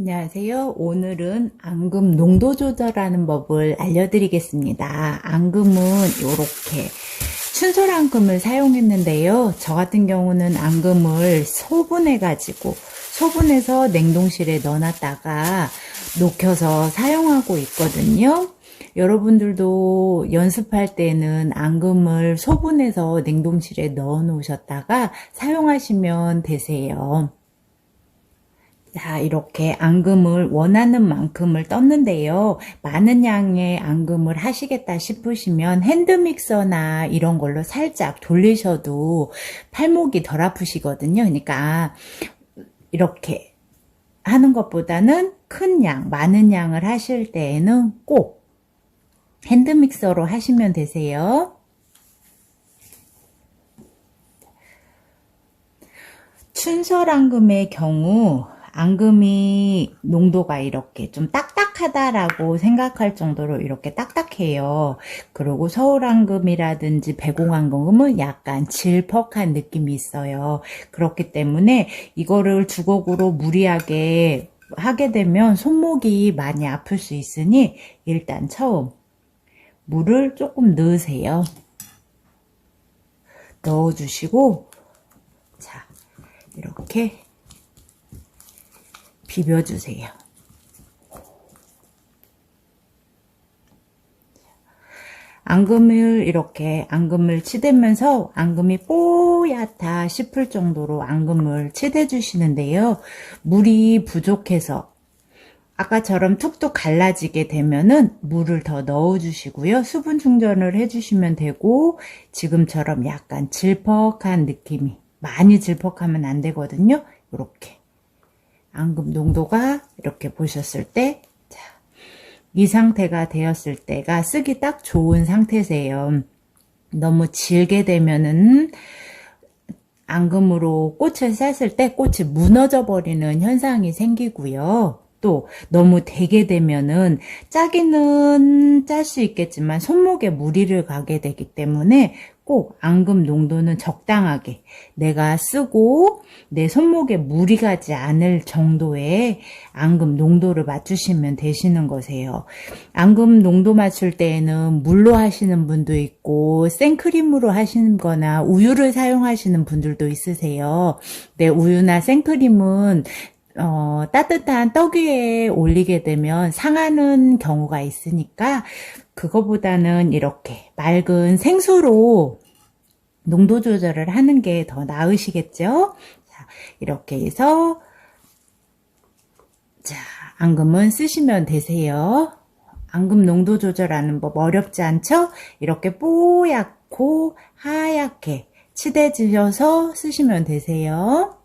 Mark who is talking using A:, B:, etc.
A: 안녕하세요. 오늘은 앙금 농도 조절하는 법을 알려드리겠습니다. 앙금은 이렇게 춘솔 앙금을 사용했는데요. 저 같은 경우는 앙금을 소분해가지고 소분해서 냉동실에 넣어놨다가 녹여서 사용하고 있거든요. 여러분들도 연습할 때는 앙금을 소분해서 냉동실에 넣어 놓으셨다가 사용하시면 되세요. 자, 이렇게 앙금을 원하는 만큼을 떴는데요. 많은 양의 앙금을 하시겠다 싶으시면 핸드믹서나 이런 걸로 살짝 돌리셔도 팔목이 덜 아프시거든요. 그러니까 이렇게 하는 것보다는 큰 양, 많은 양을 하실 때에는 꼭 핸드믹서로 하시면 되세요. 춘설 앙금의 경우 앙금이 농도가 이렇게 좀 딱딱하다라고 생각할 정도로 이렇게 딱딱해요. 그리고 서울 앙금이라든지 배공 앙금은 약간 질퍽한 느낌이 있어요. 그렇기 때문에 이거를 주걱으로 무리하게 하게 되면 손목이 많이 아플 수 있으니 일단 처음 물을 조금 넣으세요. 넣어주시고 자 이렇게 비벼주세요. 앙금을 이렇게 앙금을 치대면서 앙금이 뽀얗다 싶을 정도로 앙금을 치대 주시는데요. 물이 부족해서 아까처럼 툭툭 갈라지게 되면은 물을 더 넣어 주시고요. 수분 충전을 해 주시면 되고 지금처럼 약간 질퍽한 느낌이 많이 질퍽하면 안 되거든요. 이렇게 앙금 농도가 이렇게 보셨을 때, 자, 이 상태가 되었을 때가 쓰기 딱 좋은 상태세요. 너무 질게 되면은 앙금으로 꽃을 쌌을 때 꽃이 무너져 버리는 현상이 생기고요. 또 너무 되게 되면은 짜기는 짤 수 있겠지만 손목에 무리를 가게 되기 때문에 꼭 앙금 농도는 적당하게 내가 쓰고 내 손목에 무리 가지 않을 정도의 앙금 농도를 맞추시면 되시는 거세요. 앙금 농도 맞출 때에는 물로 하시는 분도 있고 생크림으로 하시는 거나 우유를 사용하시는 분들도 있으세요. 네, 우유나 생크림은 어, 따뜻한 떡 위에 올리게 되면 상하는 경우가 있으니까 그거보다는 이렇게 맑은 생수로 농도 조절을 하는 게 더 나으시겠죠? 자, 이렇게 해서 자, 앙금은 쓰시면 되세요. 앙금 농도 조절하는 법 어렵지 않죠? 이렇게 뽀얗고 하얗게 치대지셔서 쓰시면 되세요.